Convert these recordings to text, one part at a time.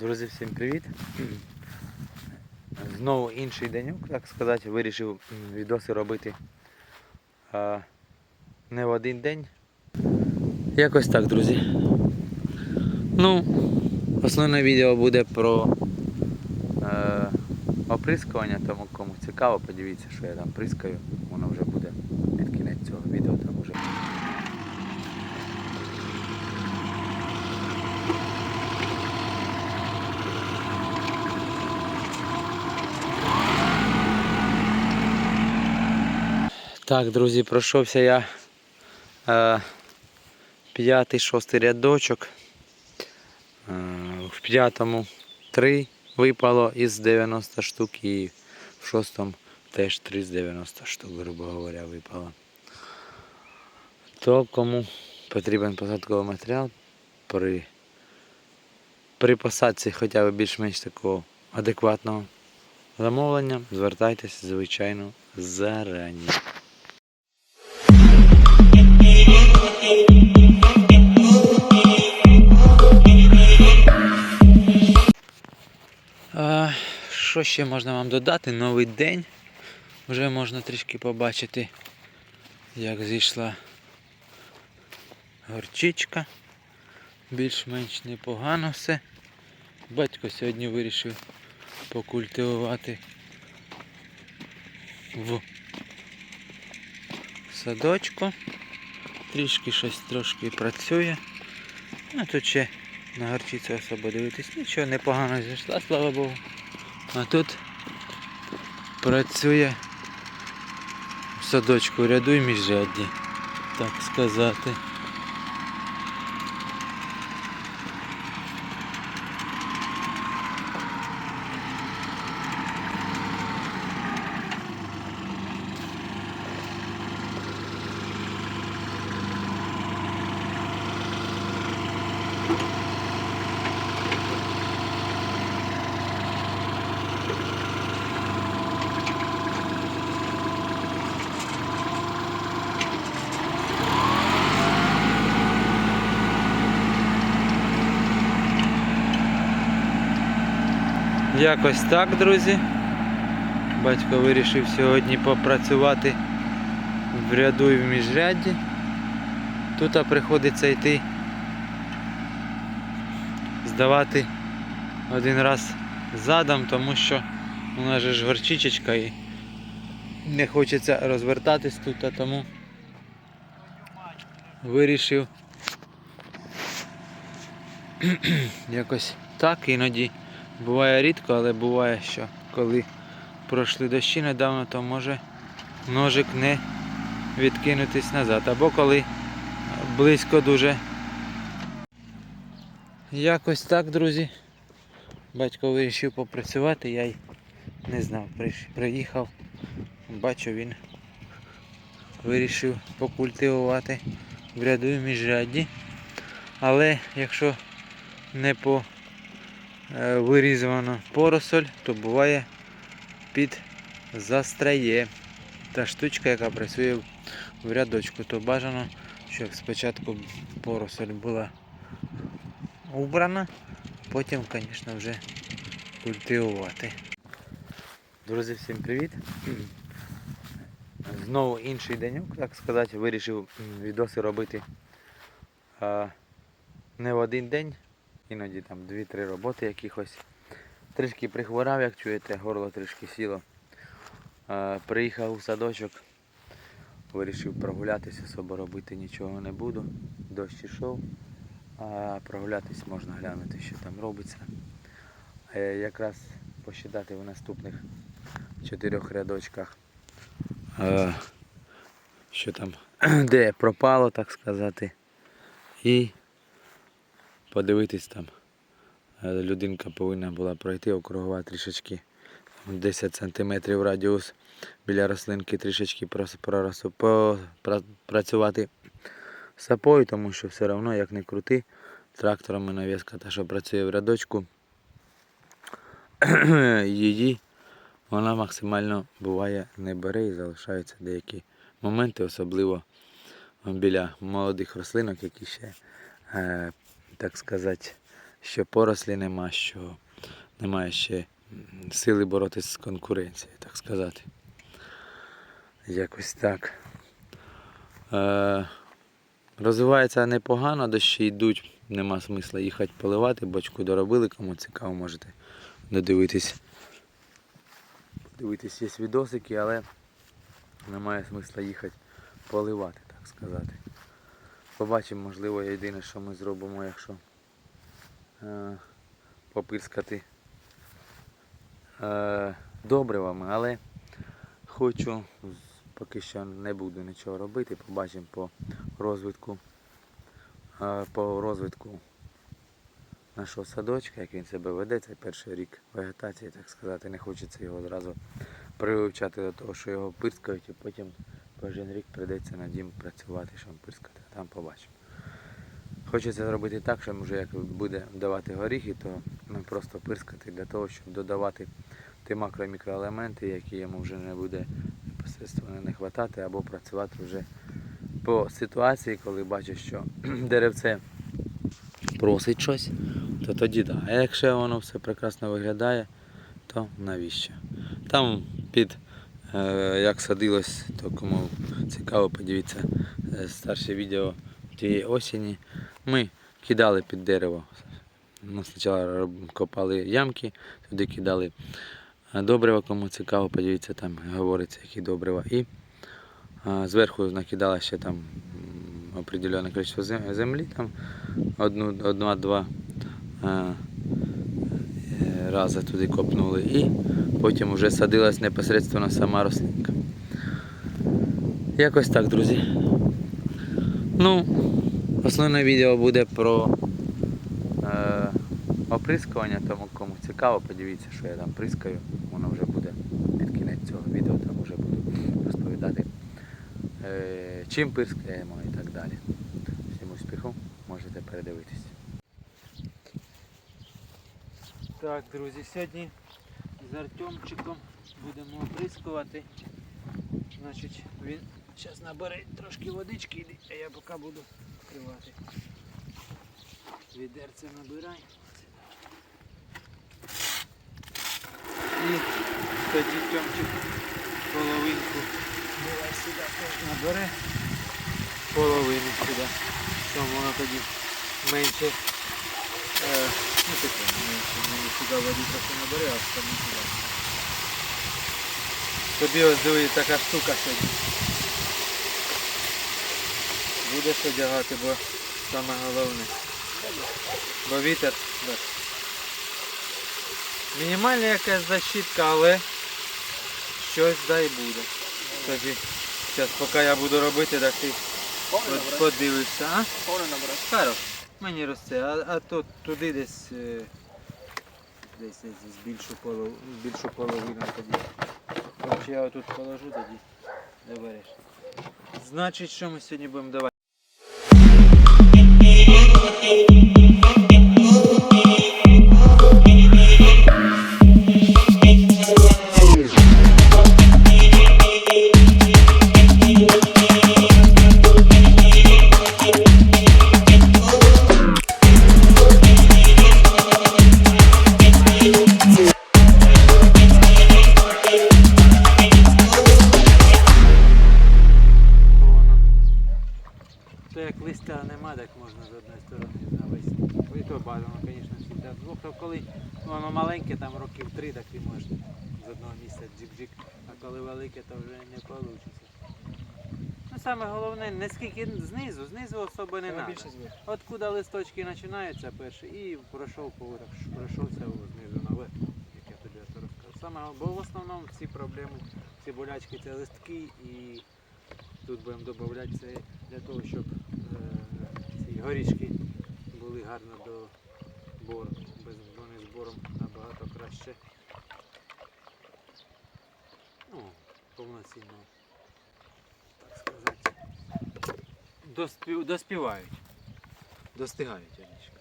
Друзі, всім привіт! Знову інший денюк, так сказати, вирішив відоси робити а, не в один день. Якось так, друзі. Ну, основне відео буде про е, оприскування, тому кому цікаво, подивіться, що я там прискаю. Воно вже буде під кінець цього відео, там вже. Так, друзі, пройшовся я е, п'ятий, шостий рядочок. Е, в п'ятому три випало із 90 штук і в шостому теж 3 з 90 штук, грубо говоря, випало. То кому потрібен посадковий матеріал при, при посадці хоча б більш-менш такого адекватного замовлення, звертайтеся, звичайно, зарані. Що ще можна вам додати? Новий день. Вже можна трішки побачити, як зійшла горчичка. Більш-менш непогано все. Батько сьогодні вирішив покультивувати в садочку. Трішки щось трошки працює. Ну тут ще на горчицю особо дивитись. Нічого непогано зійшла, слава Богу. А тут працює в садочку ряду і міжрядді, так сказати. Якось так, друзі. Батько вирішив сьогодні попрацювати в ряду і в міжрядді. Тут приходиться йти здавати один раз задом, тому що у нас же ж горчичечка і не хочеться розвертатись тут, а тому вирішив якось так іноді. Буває рідко, але буває, що коли пройшли дощі недавно, то може ножик не відкинутись назад. Або коли близько дуже. Якось так, друзі. Батько вирішив попрацювати, я й не знав, приїхав, бачу він вирішив покультивувати в ряду міжрядді. Але якщо не по вирізано поросоль, то буває під застряє. Та штучка, яка працює в рядочку, то бажано, щоб спочатку поросоль була убрана, потім, звісно, вже культивувати. Друзі, всім привіт! Знову інший денюк, так сказати, вирішив відоси робити а, не в один день, іноді там 2-3 роботи якихось. Трішки прихворав, як чуєте, горло трішки сіло. Приїхав у садочок, вирішив прогулятися, особо робити нічого не буду. Дощ ішов, а прогулятись можна глянути, що там робиться. Е, якраз посчитати в наступних чотирьох рядочках, е, що там, де пропало, так сказати. І подивитись там. Е, Людинка повинна була пройти округова трішечки 10 см радіус біля рослинки трішечки пра- працювати сапою, тому що все одно, як не крути, трактором і навіска, та що працює в рядочку, її вона максимально буває не бере і залишаються деякі моменти, особливо біля молодих рослинок, які ще, е, так сказати, що порослі нема, що немає ще сили боротися з конкуренцією, так сказати. Якось так. Е, розвивається непогано, дощі йдуть, нема смисла їхати поливати, бочку доробили, кому цікаво, можете додивитись. Дивитись, є відосики, але немає смисла їхати поливати, так сказати. Побачимо, можливо, єдине, що ми зробимо, якщо е, попирскати е, добривами, але хочу, поки що не буду нічого робити, побачимо по розвитку, е, по розвитку нашого садочка, як він себе веде, це перший рік вегетації, так сказати, не хочеться його одразу прививчати до того, що його пирскають, і потім кожен рік прийдеться на дім працювати, щоб пирскати, там побачимо. Хочеться зробити так, що вже як буде давати горіхи, то ну, просто пирскати для того, щоб додавати ті макро- і мікроелементи, які йому вже не буде непосередньо не вистачати, або працювати вже по ситуації, коли бачиш, що деревце просить щось, то тоді так. А якщо воно все прекрасно виглядає, то навіщо? Там під е, як садилось, то кому цікаво, подивіться старше відео тієї осені. Ми кидали під дерево. Ну, спочатку копали ямки, туди кидали е, добрива, кому цікаво, подивіться, там говориться, які добрива. І е, зверху накидали ще там определенне кількість землі, там одну, одна-два е, е, рази туди копнули. І потім вже садилась непосередньо сама рослинка. Якось так, друзі. Ну, основне відео буде про е, оприскування, тому кому цікаво, подивіться, що я там прискаю. Воно вже буде під кінець цього відео, там вже буду розповідати, е, чим пирскаємо і так далі. Всім успіху, можете передивитись. Так, друзі, сьогодні з Артемчиком будемо оприскувати. Значить, він зараз набере трошки водички, а я поки буду вкривати. Відерце набирай. І тоді Тьомчик половинку давай сюди теж набере. Половину сюди. Що воно тоді менше Е, ну таке, менше, мені сюди води трохи набере, а остальне сюди. Тобі ось дивись, така штука сьогодні. Будеш одягати, бо саме головне. Бо вітер. Мінімальна якась защитка, але щось дай буде. Тоді, зараз поки я буду робити, так ти подивишся, а? Хорош. Мені росте, а, а то туди десь, е, десь, десь, десь більшу, полов, більшу половину тоді. Коротше, я отут положу тоді, добереш. Значить, що ми сьогодні будемо давати? Одної сторони навести. І то бажано, звісно, всі двох. То коли воно маленьке, там років три, так ти можеш з одного місця джик-джик, а коли велике, то вже не вийде. Ну саме головне, не скільки знизу, знизу особо не треба. От куди листочки починаються перші і пройшов поверх, пройшовся знизу наверх, як я тобі це розказав. Саме, бо в основному всі проблеми, ці болячки це листки і тут будемо додавати це для того, щоб горішки були гарно до бору. Без вони збором набагато краще. Ну, повноцінно, так сказати. Доспів, доспівають. Достигають, Анічка.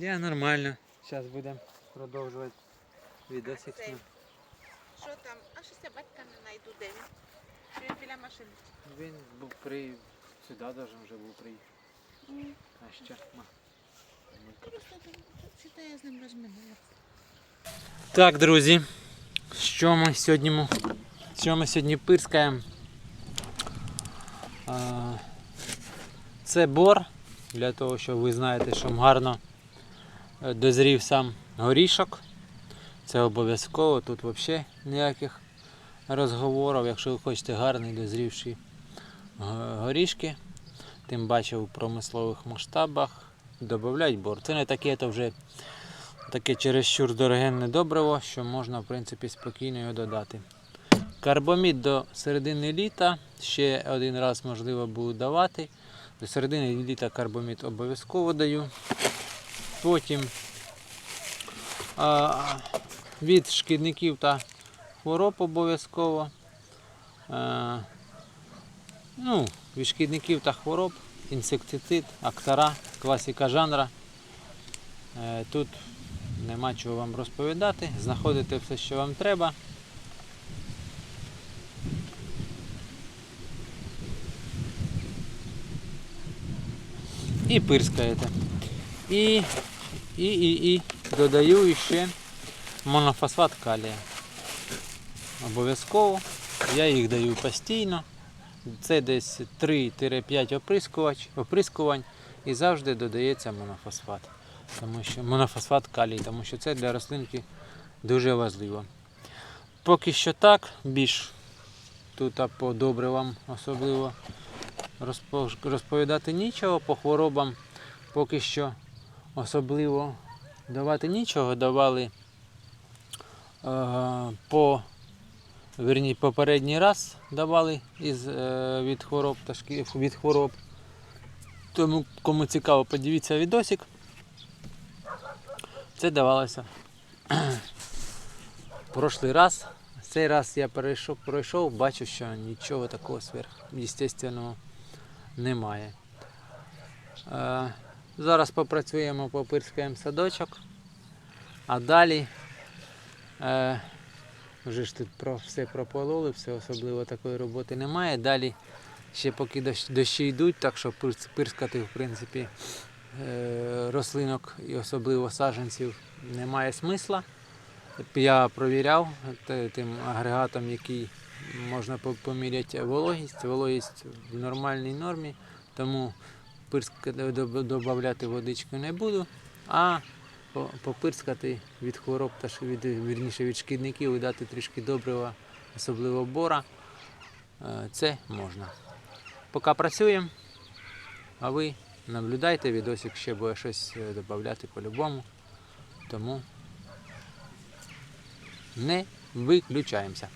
Я нормально. Зараз будемо продовжувати відосик. Що там? А що я батька не знайду, де він? Чи він біля машини? Він був при... Сюди должен вже був приїхати. А ще. ма. Що я з ним розминаю. Так, друзі, що ми сьогодні, що ми сьогодні пирскаємо? Це бор, для того, щоб ви знаєте, що гарно дозрів сам горішок. Це обов'язково, тут взагалі ніяких розговорів. Якщо ви хочете гарний дозрівший го- горішки, тим паче у промислових масштабах, додавайте бор. Це не таке, то вже таке чересчур дорогенне добриво, що можна в принципі спокійно його додати. Карбомід до середини літа ще один раз можливо буду давати. До середини літа карбомід обов'язково даю. Потім а, від шкідників та хвороб обов'язково. А, ну, від шкідників та хвороб, інсектицид, актара, класика жанра. Е, Тут нема чого вам розповідати. Знаходите все, що вам треба. І пирскаєте. І, і, і, і додаю ще монофосфат калія. Обов'язково. Я їх даю постійно. Це десь 3-5 оприскувач, оприскувань і завжди додається монофосфат тому що монофосфат калій, тому що це для рослинки дуже важливо. Поки що так, більш тут по добривам особливо розповідати нічого, по хворобам поки що особливо давати нічого, давали е, по верні, попередній раз давали із, е, від хвороб та від хвороб. Тому кому цікаво, подивіться відосик. Це давалося прошлий раз. Цей раз я перейшов, пройшов, бачу, що нічого такого сверхъестественного немає. Зараз попрацюємо, попирскаємо садочок, а далі е, вже ж тут про, все пропололи, все особливо такої роботи немає. Далі ще поки дощ- дощі йдуть, так що пирскати в принципі е, рослинок і особливо саджанців немає смисла. Я провіряв тим агрегатом, який можна поміряти вологість. Вологість в нормальній нормі, тому пирска додати водичку не буду, а попирскати від хвороб та від, вірніше від шкідників і дати трішки добрива, особливо бора. Е, Це можна. Поки працюємо, а ви наблюдайте, відосик ще буде щось е, додати по-любому. Тому не виключаємося.